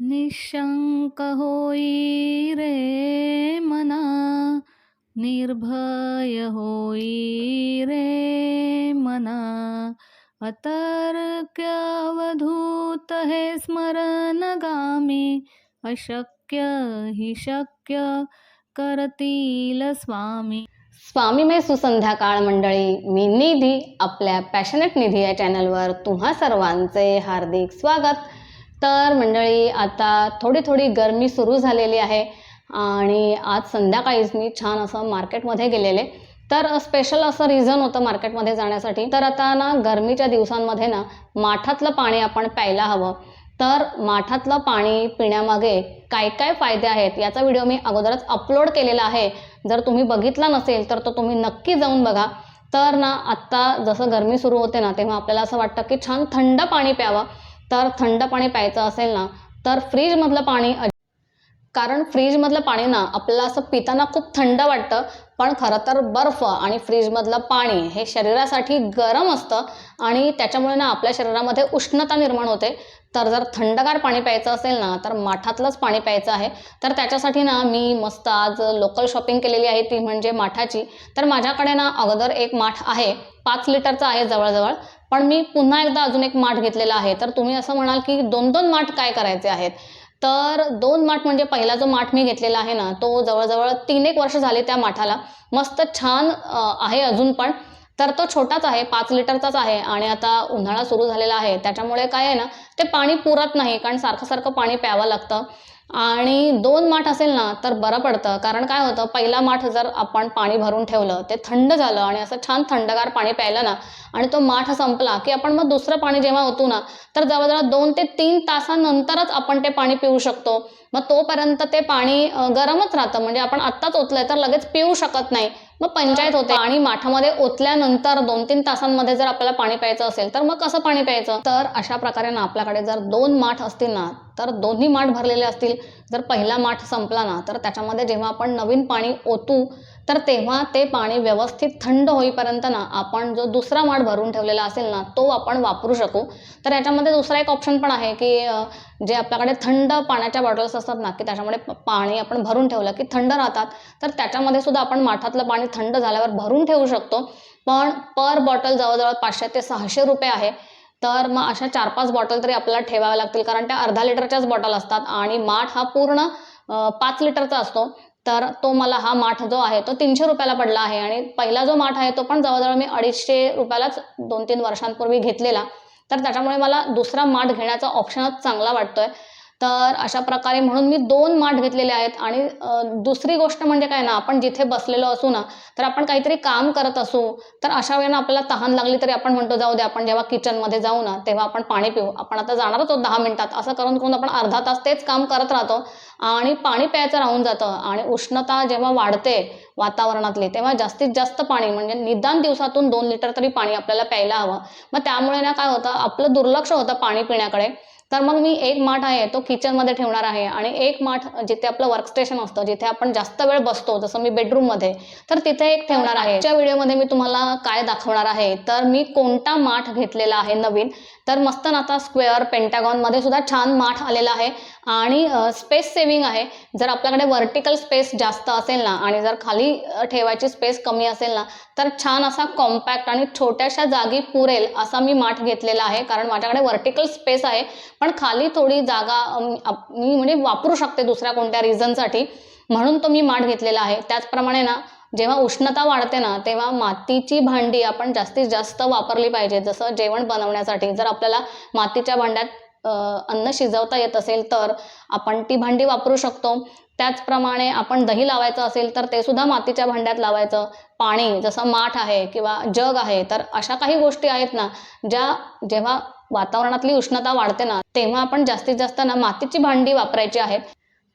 निशंक होई रे मना निर्भय होई रे मना। अतर्क्यवधूत हे स्मरणगामी अशक्य हि शक्य करतील स्वामी। स्वामी मे सुसंध्याकाळ मंडळी मी निधी आपल्या पॅशनेट निधी या चॅनलवर तुम्हा सर्वांचे हार्दिक स्वागत। तर मंडळी आता थोडी थोडी गरमी सुरू झालेली आहे आणि आज संध्याकाळीच मी छान असं मार्केटमध्ये गेलेले. तर स्पेशल असं रिझन होतं मार्केटमध्ये जाण्यासाठी. तर आता ना गरमीच्या दिवसांमध्ये ना माठातलं पाणी आपण प्यायला हवं. तर माठातलं पाणी पिण्यामागे काय काय फायदे आहेत याचा व्हिडिओ मी अगोदरच अपलोड केलेला आहे. जर तुम्ही बघितला नसेल तर तो तुम्ही नक्की जाऊन बघा. तर ना आत्ता जसं गरमी सुरू होते ना तेव्हा आपल्याला असं वाटतं की छान थंड पाणी प्यावं. तर थंड पाणी प्यायचं असेल ना तर फ्रीजमधलं पाणी कारण फ्रीजमधलं पाणी ना आपल्याला असं पिताना खूप थंड वाटतं पण खरं तर बर्फ आणि फ्रीजमधलं पाणी हे शरीरासाठी गरम असतं आणि त्याच्यामुळे ना आपल्या शरीरामध्ये उष्णता निर्माण होते. तर जर थंडगार पाणी प्यायचं असेल ना तर माठातलंच पाणी प्यायचं आहे. तर त्याच्यासाठी ना मी मस्त आज लोकल शॉपिंग केलेली आहे ती म्हणजे माठाची. तर माझ्याकडे ना अगोदर एक माठ आहे पाच लिटरचा आहे जवळजवळ. पण मी पुन्हा एकदा अजून एक माठ घेतलेला आहे. तर तुम्ही असं म्हणाल की दोन दोन माठ काय करायचे आहेत? तर दोन माठ म्हणजे पहिला जो माठ मी घेतलेला आहे ना तो जवळजवळ तीन एक वर्ष झाले त्या माठाला. मस्त छान आहे अजून पण. तर तो छोटाच आहे पाच लिटरचाच आहे आणि आता उन्हाळा सुरू झालेला आहे. त्याच्यामुळे काय आहे ना ते पाणी पुरत नाही कारण सारखं सारखं पाणी प्यावं लागतं. आणि दोन माठ असेल ना तर बरं पडतं. कारण काय होतं पहिला माठ जर आपण पाणी भरून ठेवलं ते थंड झालं आणि असं छान थंडगार पाणी प्यायलं ना आणि तो माठ संपला की आपण मग दुसरं पाणी जेव्हा ओतू ना तर जवळजवळ दोन ते तीन तासानंतरच आपण ते पाणी पिऊ शकतो. मग तोपर्यंत ते पाणी गरमच राहतं. म्हणजे आपण आत्ताच ओतलंय तर लगेच पिऊ शकत नाही. मग पंचायत होते. आणि माठामध्ये ओतल्यानंतर दोन तीन तासांमध्ये जर आपल्याला पाणी प्यायचं असेल तर मग कसं पाणी प्यायचं? तर अशा प्रकारे ना आपल्याकडे जर दोन माठ असतील ना तर दोन्ही माठ भरलेले असतील. जर पहिला माठ संपला ना तर त्याच्यामध्ये जेव्हा आपण नवीन पाणी ओतू तर तेव्हा ते पाणी व्यवस्थित थंड होईपर्यंत ना आपण जो दुसरा माठ भरून ठेवलेला असेल ना तो आपण वापरू शकू. तर याच्यामध्ये दुसरा एक ऑप्शन पण आहे की जे आपल्याकडे थंड पाण्याच्या बॉटल्स असतात ना की त्याच्यामध्ये पाणी आपण भरून ठेवलं की थंड राहतात. तर त्याच्यामध्ये सुद्धा आपण माठातलं पाणी थंड झाल्यावर भरून ठेवू शकतो. पण पर बॉटल जवळजवळ पाचशे ते सहाशे रुपये आहे. तर मग अशा चार पाच बॉटल तरी आपल्याला ठेवाव्या लागतील. कारण त्या अर्धा लिटरच्याच बॉटल असतात आणि माठ हा पूर्ण पाच लिटरचा असतो. तर तो मला हा माठ जो आहे तो तीनशे रुपयाला पडला आहे. आणि पहिला जो माठ आहे तो पण जवळजवळ मी अडीचशे रुपयालाच दोन तीन वर्षांपूर्वी घेतलेला. तर त्याच्यामुळे मला दुसरा माठ घेण्याचा ऑप्शनच चांगला वाटतोय. तर अशा प्रकारे म्हणून मी दोन माठ घेतलेले आहेत. आणि दुसरी गोष्ट म्हणजे काय ना आपण जिथे बसलेलो असू ना तर आपण काहीतरी काम करत असू. तर अशा वेळेला आपल्याला तहान लागली तरी आपण म्हणतो जाऊ दे आपण जेव्हा किचनमध्ये जाऊ ना तेव्हा आपण पाणी पिऊ. आपण आता जाणारच आहोत दहा मिनिटात. असं करून करून आपण अर्धा तास तेच काम करत राहतो. आणि पाणी प्यायचं राहून जातं. आणि उष्णता जेव्हा वाढते वातावरणातली तेव्हा जास्तीत जास्त पाणी म्हणजे निदान दिवसातून दोन लिटर तरी पाणी आपल्याला प्यायला हवं. मग त्यामुळे ना काय होतं आपलं दुर्लक्ष होतं पाणी पिण्याकडे. तर मग मी एक माठ आहे तो किचनमध्ये ठेवणार आहे. आणि एक माठ जिथे आपलं वर्कस्टेशन असतं जिथे आपण जास्त वेळ बसतो जसं मी बेडरूममध्ये तर तिथे एक ठेवणार आहे. त्या व्हिडिओमध्ये मी तुम्हाला काय दाखवणार आहे तर मी कोणता माठ घेतलेला आहे नवीन तर मस्त आता स्क्वेअर पेंटॅगॉनमध्ये सुद्धा छान माठ आलेला आहे. आणि स्पेस सेविंग आहे. जर आपल्याकडे व्हर्टिकल स्पेस जास्त असेल ना आणि जर खाली ठेवायची स्पेस कमी असेल ना तर छान असा कॉम्पॅक्ट आणि छोट्याशा जागी पुरेल असा मी माठ घेतलेला आहे कारण माझ्याकडे व्हर्टिकल स्पेस आहे. पण खाली थोडी जागा मी म्हणजे वापरू शकते दुसऱ्या कोणत्या रिझनसाठी म्हणून तो मी माठ घेतलेला आहे. त्याचप्रमाणे ना जेव्हा उष्णता वाढते ना तेव्हा मातीची भांडी आपण जास्तीत जास्त वापरली पाहिजे. जसं जेवण बनवण्यासाठी जर आपल्याला मातीच्या भांड्यात अन्न शिजवता येत असेल तर आपण ती भांडी वापरू शकतो. त्याचप्रमाणे आपण दही लावायचं असेल तर ते सुद्धा मातीच्या भांड्यात लावायचं. पाणी जसं माठ आहे किंवा जग आहे तर अशा काही गोष्टी आहेत ना ज्या जेव्हा वातावरणातली उष्णता वाढते ना तेव्हा आपण जास्तीत जास्त ना मातीची भांडी वापरायची आहेत.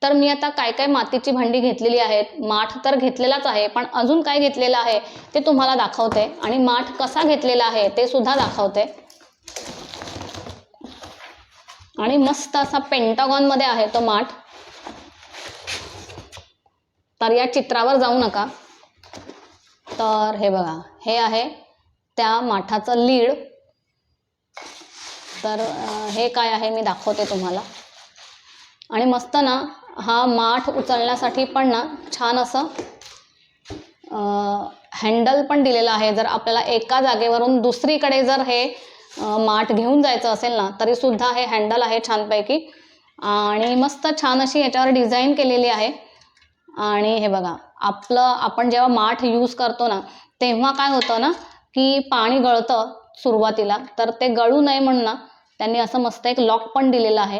तर मी आता काय काय मातीची भांडी घेतलेली आहेत माठ तर घेतलेलाच आहे पण अजून काय घेतलेलं आहे ते तुम्हाला दाखवते आणि माठ कसा घेतलेला आहे ते सुद्धा दाखवते. आणि मस्त असा पेंटागॉनमध्ये आहे तो माठ. तर या चित्रावर जाऊ नका. तर हे बघा हे आहे त्या माठाचं लीड. तर हे काय आहे मी दाखवते तुम्हाला. आणि मस्त ना हा माठ उचलण्यासाठी पण ना छान असं हँडल पण दिलेलं आहे. जर आपल्याला एका जागेवरून दुसरीकडे जर हे माठ घेऊन जायचं असेल ना तरी सुद्धा हे हँडल आहे छानपैकी. आणि मस्त छान अशी याच्यावर डिझाईन केलेली आहे. आणि हे बघा आपलं आपण जेव्हा माठ यूज करतो ना तेव्हा काय होतं ना की पाणी गळतं सुरुवातीला. तर ते गळू नये म्हणून ना त्यांनी असं मस्त एक लॉक पण दिलेलं आहे.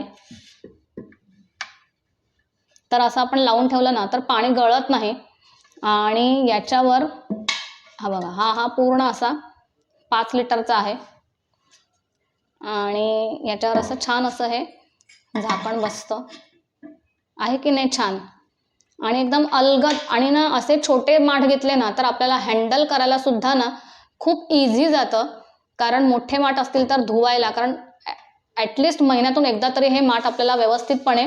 तर असं आपण लावून ठेवलं ना तर पाणी गळत नाही. आणि याच्यावर हा बघा हा हा पूर्ण असा पाच लिटरचा आहे. आणि याच्यावर असं छान असं हे झाकण बसतं. आहे की नाही छान? आणि एकदम अलगद आणि ना असे छोटे माठ घेतले ना तर आपल्याला हँडल करायला सुद्धा ना खूप इझी जातं. कारण मोठे माठ असतील तर धुवायला कारण ॲटलिस्ट महिन्यातून एकदा तरी हे माठ आपल्याला व्यवस्थितपणे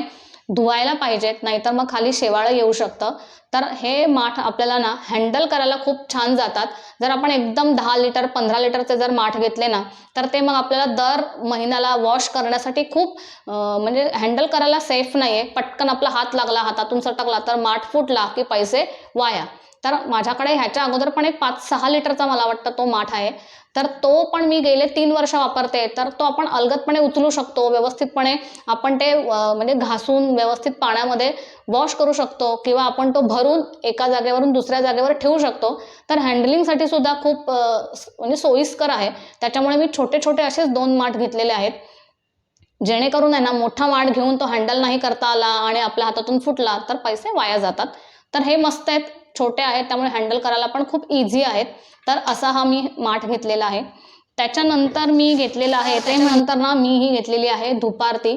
धुवायला पाहिजेत नाहीतर मग खाली शेवाळं येऊ शकतं. तर हे माठ आपल्याला ना हँडल करायला खूप छान जातात. जर आपण एकदम दहा लिटर पंधरा लिटरचे जर माठ घेतले ना तर ते मग आपल्याला दर महिन्याला वॉश करण्यासाठी खूप म्हणजे हँडल करायला सेफ नाही आहे पटकन आपला हात लागला हातातून सटकला तर माठ फुटला की पैसे वाया. तर माझ्याकडे ह्याच्या अगोदर पण एक पाच सहा लिटरचा मला वाटतं तो माठ आहे. तर तो पण मी गेले तीन वर्ष वापरते. तर तो आपण अलगदपणे उचलू शकतो व्यवस्थितपणे आपण ते म्हणजे घासून व्यवस्थित पाण्यामध्ये वॉश करू शकतो किंवा आपण तो भरून एका जागेवरून दुसऱ्या जागेवर ठेवू शकतो. तर हँडलिंगसाठी सुद्धा खूप म्हणजे सोयीस्कर आहे. त्याच्यामुळे मी छोटे छोटे असेच दोन माठ घेतलेले आहेत. जेणेकरून आहे ना मोठा माठ घेऊन तो हँडल नाही करता आला आणि आपल्या हातातून फुटला तर पैसे वाया जातात. तर हे मस्त आहेत. छोटे आहेत त्यामुळे हँडल करायला पण खूप इझी आहेत. तर असा हा मी माठ घेतलेला आहे. त्याच्यानंतर मी घेतलेला आहे ते नंतर ना मी ही घेतलेली आहे धुपारती.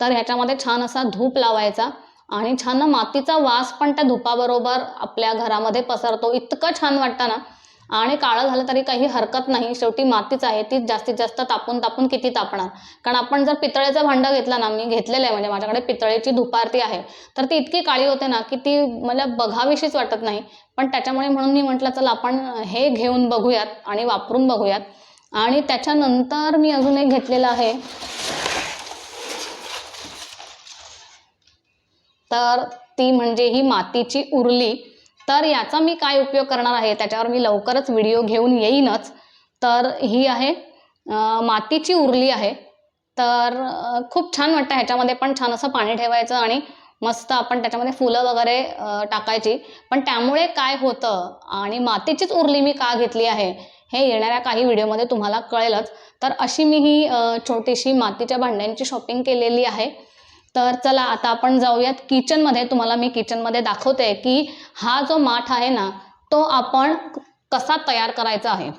तर ह्याच्यामध्ये छान असा धूप लावायचा आणि छान मातीचा वास पण त्या धुपाबरोबर आपल्या घरामध्ये पसरतो. इतकं छान वाटतं ना. आणि काळं झालं तरी काही हरकत नाही. शेवटी मातीच आहे. ती जास्तीत जास्त तापून तापून किती तापणार? कारण आपण जर पितळेचं भांडं घेतलं ना मी घेतलेलं आहे म्हणजे माझ्याकडे पितळेची धुपारती आहे तर ती इतकी काळी होते ना की ती मला बघावीशीच वाटत नाही. पण त्याच्यामुळे म्हणून मी म्हटलं चला आपण हे घेऊन बघूयात आणि वापरून बघूयात. आणि त्याच्यानंतर मी अजून एक घेतलेलं आहे. तर ती म्हणजे ही मातीची उरली. तर याचा मी काय उपयोग करणार आहे? त्याच्यावर मी लवकरच व्हिडिओ घेऊन येईनच. तर ही आहे मातीची उरली आहे. तर खूप छान वाटतं ह्याच्यामध्ये पण छान असं पाणी ठेवायचं आणि मस्त आपण त्याच्यामध्ये फुलं वगैरे टाकायची. पण त्यामुळे काय होतं आणि मातीचीच उरली मी का घेतली आहे हे येणाऱ्या काही व्हिडिओमध्ये तुम्हाला कळेलच. तर अशी मी ही छोटीशी मातीच्या भांड्यांची शॉपिंग केलेली आहे. तर चला आता आपण जाऊयात किचनमध्ये तुम्हाला मी किचनमध्ये दाखवते की हा जो माठ आहे ना तो आपण कसा तयार करायचा आहे.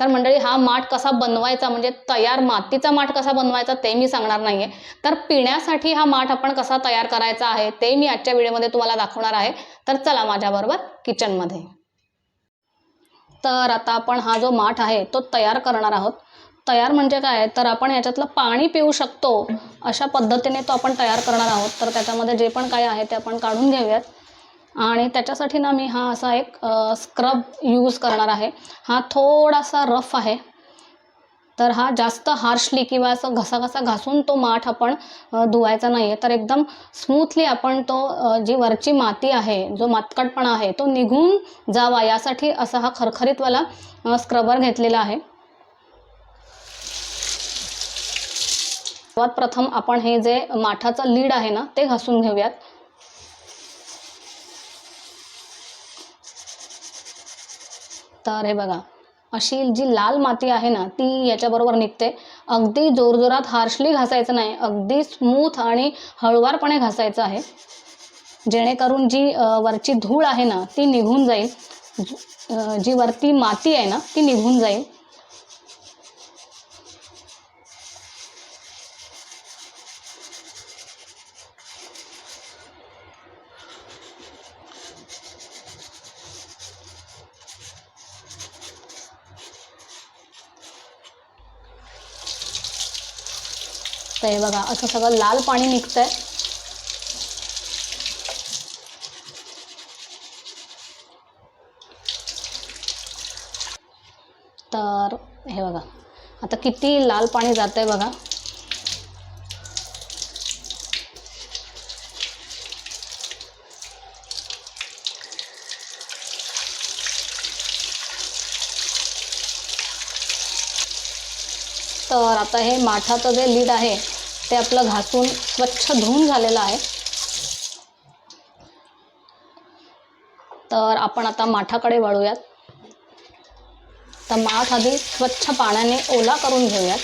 तर मंडळी हा माठ कसा बनवायचा म्हणजे तयार मातीचा माठ कसा बनवायचा ते मी सांगणार नाहीये. तर पिण्यासाठी हा माठ आपण कसा तयार करायचा आहे ते मी आजच्या व्हिडिओमध्ये तुम्हाला दाखवणार आहे. तर चला माझ्याबरोबर किचनमध्ये तर आता आपण हा जो माठ आहे तो तयार करणार आहोत. तयार म्हणजे काय? तर आपण याच्यातलं पाणी पिऊ शकतो अशा पद्धतीने तो आपण तयार करणार आहोत. तर त्याच्यामध्ये जे पण काय आहे ते आपण काढून घेऊयात. आणि त्याच्यासाठी ना मी हा असा एक स्क्रब यूज करणार आहे. हा थोडासा रफ आहे. तर हा जास्त हार्शली किंवा असं घसाघसा घासून तो माठ आपण धुवायचा नाही आहे तर एकदम स्मूथली आपण तो जी वरची माती आहे जो मातकटपणा आहे तो निघून जावा. यासाठी असा हा खरखरीतवाला स्क्रबर घेतलेला आहे. सर्वात प्रथम आपण हे जे माठाचं लीड आहे ना ते घासून घेऊयात. तर हे बघा अशी जी लाल माती आहे ना ती याच्याबरोबर निघते. अगदी जोरजोरात हार्शली घासायचं नाही अगदी स्मूथ आणि हळुवारपणे घासायचं आहे. जेणेकरून जी वरची धूळ आहे ना ती निघून जाईल. जी वरती माती आहे ना ती निघून जाईल. तर हे बघा. असं सगळं लाल पाणी निघतंय. तर हे बघा. आता किती लाल पाणी जात आहे बघा. तर आता हे माठाचं जे लीड आहे ते आपलं घासून स्वच्छ धुवून झालेलं आहे. तर आपण आता माठाकडे वळूयात. तर माठ आधी स्वच्छ पाण्याने ओला करून घेऊयात.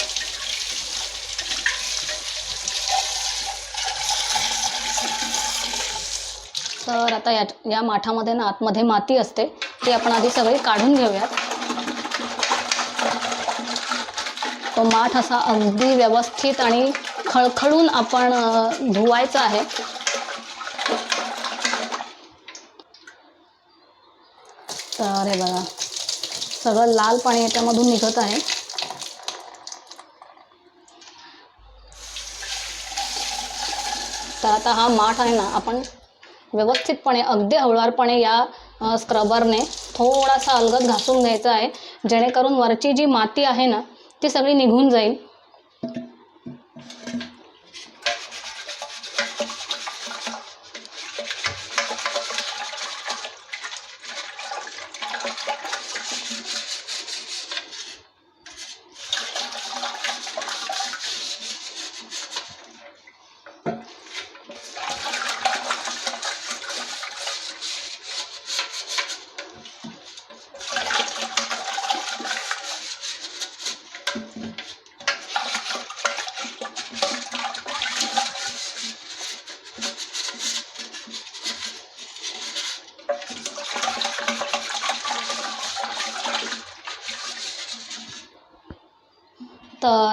तर आता या या माठामध्ये ना आतमध्ये माती असते ती आपण आधी सगळी काढून घेऊयात. तो माठ असा अगदी व्यवस्थित आणि खळखळून आपण धुवायचं आहे. तर हे बघा. सगळं लाल पाणी याच्यामधून निघत आहे. तर आता हा माठ आहे ना आपण व्यवस्थितपणे अगदी हळुवारपणे या स्क्रबरने थोडासा अलगद घासून घ्यायचा आहे. जेणेकरून वरची जी माती आहे ना ती सगळी निघून जाईल.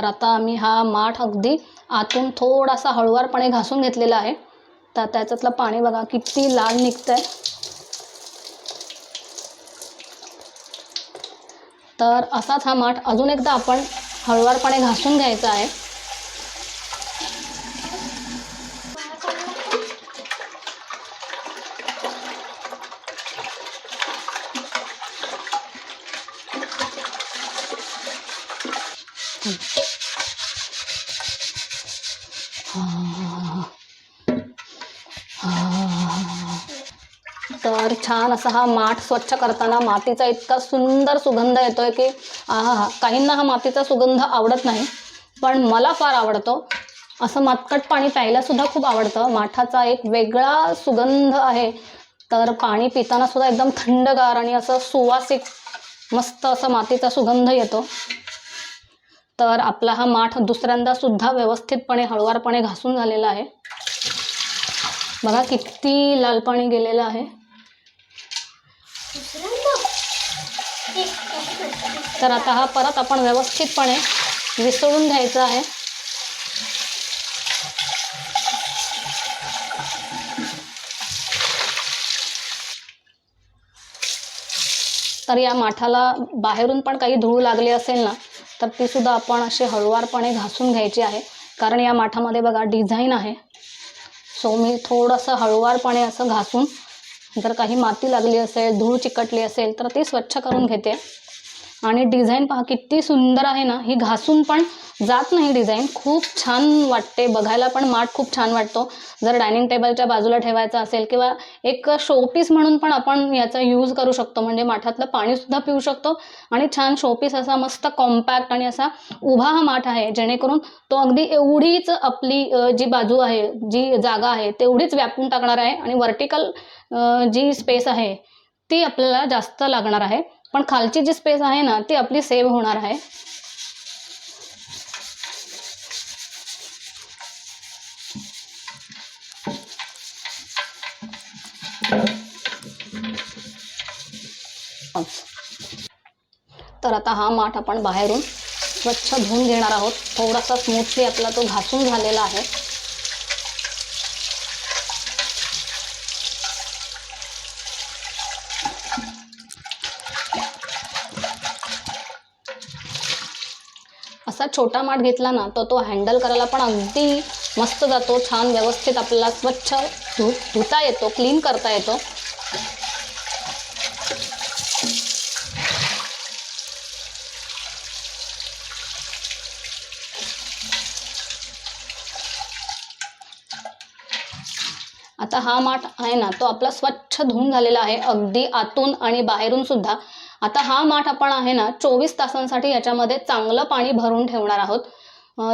तर आता आम्ही हा माठ अगदी आतून थोडासा हळुवारपणे घासून घेतलेला आहे. तर त्याच्यातलं पाणी बघा किती लाल निघतंय. तर असाच हा माठ अजून एकदा आपण हळुवारपणे घासून घ्यायचा आहे तर छान असा हा माठ स्वच्छ करताना मातीचा इतका सुंदर सुगंध येतोय की आहा काहींना हा मातीचा सुगंध आवडत नाही पण मला फार आवडतो. असं मातकट पाणी प्यायला सुद्धा खूप आवडतं. माठाचा एक वेगळा सुगंध आहे. तर पाणी पिताना सुद्धा एकदम थंडगार आणि असं सुवासिक मस्त असं मातीचा सुगंध येतो. तर आपला हा माठ दुसऱ्यांदा सुद्धा व्यवस्थितपणे हळुवारपणे घासून झालेला आहे. बघा किती लाल पाणी गेलेलं आहे. तर आता हा परत आपण व्यवस्थितपणे विसळून घ्यायचा आहे. तर या माठाला बाहेरून पण काही धूळ लागली असेल ना तर ती सुद्धा आपण अशी हळुवारपणे घासून घ्यायची आहे. कारण या माठामध्ये बघा डिझाईन आहे. सो मी थोडंसं हळुवारपणे असं घासून जर काही माती लागली असेल धूळ चिकटली असेल तर ती स्वच्छ करून घेते. आणि डिझाईन पहा किती सुंदर आहे ना. ही घासून पण जात नाही डिझाईन. खूप छान वाटते. बघायला पण माठ खूप छान वाटतो. जर डायनिंग टेबलच्या बाजूला ठेवायचा असेल किंवा एक शोपीस म्हणून पण आपण याचा यूज करू शकतो. म्हणजे माठातलं पाणीसुद्धा पिऊ शकतो. आणि छान शोपीस असा मस्त कॉम्पॅक्ट आणि असा उभा हा माठ आहे. जेणेकरून तो अगदी एवढीच आपली जी बाजू आहे जी जागा आहे तेवढीच व्यापून टाकणार आहे. आणि व्हर्टिकल जी स्पेस आहे ती आपल्याला जास्त लागणार आहे. पण खालची जी स्पेस आहे ना ती आपली सेव्ह होणार आहे. तर आता हा माठ आपण बाहेरून स्वच्छ धुवून घेणार आहोत. थोडासा स्मूथली आपला तो घासून झालेला आहे असा छोटा माठ घेतला ना तर तो हँडल करायला पण अगदी मस्त जातो. छान व्यवस्थित आपल्याला स्वच्छ धु धुता येतो क्लीन करता येतो. आता हा माठ आहे ना तो आपला स्वच्छ धुवून झालेला आहे. अगदी आतून आणि बाहेरून सुद्धा आता हा माठ आपण आहे ना चोवीस तासांसाठी याच्यामध्ये चांगलं पाणी भरून ठेवणार आहोत.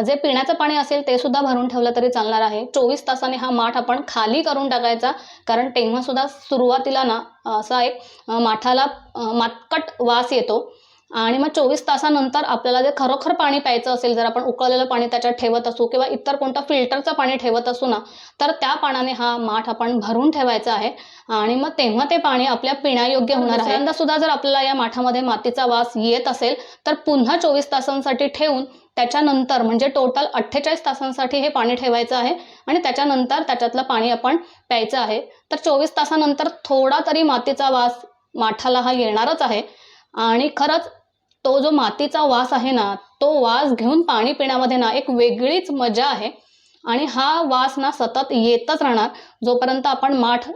जे पिण्याचं पाणी असेल ते सुद्धा भरून ठेवलं तरी चालणार आहे. चोवीस तासाने हा माठ आपण खाली करून टाकायचा कारण तेव्हा सुद्धा सुरुवातीला ना असा एक माठाला मातकट वास येतो. आणि मग चोवीस तासानंतर आपल्याला जे खरोखर पाणी प्यायचं असेल जर आपण उकळलेलं पाणी त्याच्यात ठेवत असू किंवा इतर कोणतं फिल्टरचं पाणी ठेवत असू ना तर त्या पाण्याने हा माठ आपण भरून ठेवायचा आहे. आणि मग तेव्हा ते पाणी आपल्या पिण्यायोग्य होणार आहे. दुसऱ्यांदा सुद्धा जर आपल्याला या माठामध्ये मातीचा वास येत असेल तर पुन्हा चोवीस तासांसाठी ठेवून त्याच्यानंतर म्हणजे टोटल अठ्ठेचाळीस तासांसाठी हे पाणी ठेवायचं आहे आणि त्याच्यानंतर त्याच्यातलं पाणी आपण प्यायचं आहे. तर चोवीस तासानंतर थोडा तरी मातीचा वास माठाला हा येणारच आहे. आणि खरंच तो जो मातीचा वास आहे ना तो वास घेऊन पाणी पिण्यामध्ये ना एक वेगळीच मजा आहे. आणि हा वास ना सतत येतच राहणार. जोपर्यंत आपण माठ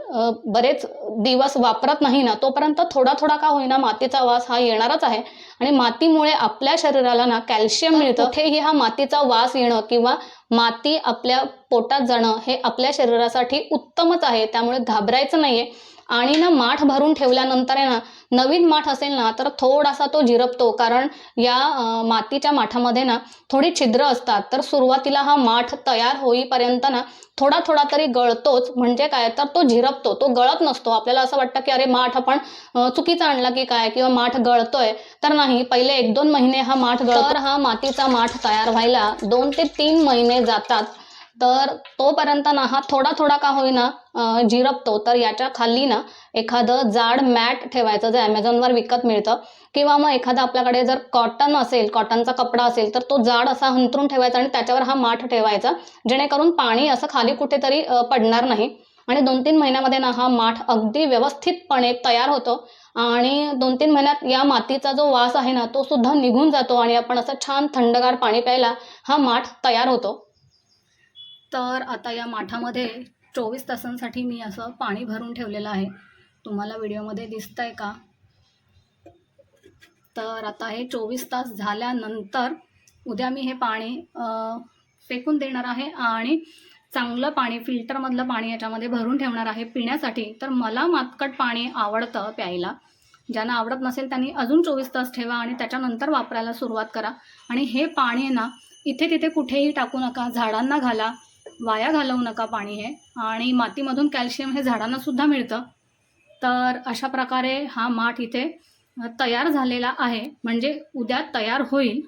बरेच दिवस वापरत नाही ना तोपर्यंत थोडा थोडा का होईना मातीचा वास हा येणारच आहे. आणि मातीमुळे आपल्या शरीराला ना कॅल्शियम मिळतं. कुठेही हा मातीचा वास येणं किंवा माती आपल्या पोटात जाणं हे आपल्या शरीरासाठी उत्तमच आहे. त्यामुळे घाबरायचं नाहीये. आणि ना माठ भरून ठेवल्यानंतर आहे ना नवीन माठ असेल ना तर थोडासा तो झिरपतो कारण या मातीच्या माठामध्ये ना थोडी छिद्र असतात. तर सुरुवातीला हा माठ तयार होईपर्यंत ना थोडा थोडा तरी गळतोच. म्हणजे काय? तर तो झिरपतो तो गळत नसतो. आपल्याला असं वाटतं की अरे माठ आपण चुकीचा आणला की काय? किंवा माठ गळतोय. तर नाही. पहिले एक दोन महिने हा माठ गळतो तर हा मातीचा माठ तयार व्हायला दोन ते तीन महिने जातात. तर तोपर्यंत ना हा थोडा थोडा का होईना झिरपतो तर याच्या खाली ना एखादं जाड मॅट ठेवायचं जे ॲमेझॉनवर विकत मिळतं. किंवा मग एखादा आपल्याकडे जर कॉटन असेल कॉटनचा कपडा असेल तर तो जाड असा हंतरून ठेवायचा आणि त्याच्यावर हा माठ ठेवायचा जेणेकरून पाणी असं खाली कुठेतरी पडणार नाही. आणि दोन तीन महिन्यामध्ये ना हा माठ अगदी व्यवस्थितपणे तयार होतो. आणि दोन तीन महिन्यात या मातीचा जो वास आहे ना तो सुद्धा निघून जातो आणि आपण असं छान थंडगार पाणी प्यायला हा माठ तयार होतो. तर आता या माठामध्ये चोवीस तासांसाठी मी असं पाणी भरून ठेवलेलं आहे. तुम्हाला व्हिडिओमध्ये दिसतंय का? तर आता हे चोवीस तास झाल्यानंतर उद्या मी हे पाणी फेकून देणार आहे आणि चांगलं पाणी फिल्टरमधलं पाणी याच्यामध्ये भरून ठेवणार आहे पिण्यासाठी. तर मला मातकट पाणी आवडतं प्यायला. ज्यांना आवडत नसेल त्यांनी अजून चोवीस तास ठेवा आणि त्याच्यानंतर वापरायला सुरुवात करा. आणि हे पाणी ना इथे तिथे कुठेही टाकू नका झाडांना घाला. वाया घालवू नका पाणी हे. आणि मातीमधून कॅल्शियम हे झाडांना सुद्धा मिळतं. तर अशा प्रकारे हा माठ इथे तयार झालेला आहे. म्हणजे उद्या तयार होईल.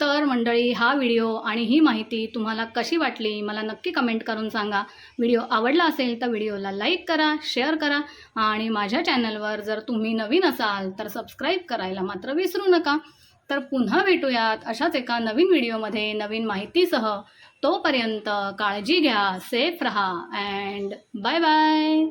तर मंडळी हा व्हिडिओ आणि ही माहिती तुम्हाला कशी वाटली मला नक्की कमेंट करून सांगा. व्हिडिओ आवडला असेल तर व्हिडिओला लाईक करा शेअर करा आणि माझ्या चॅनलवर जर तुम्ही नवीन असाल तर सबस्क्राईब करायला मात्र विसरू नका. तर पुन्हा भेटूयात अशाच एका नवीन व्हिडिओमध्ये नवीन माहितीसह. तोपर्यंत काळजी घ्या सेफ रहा अँड बाय बाय.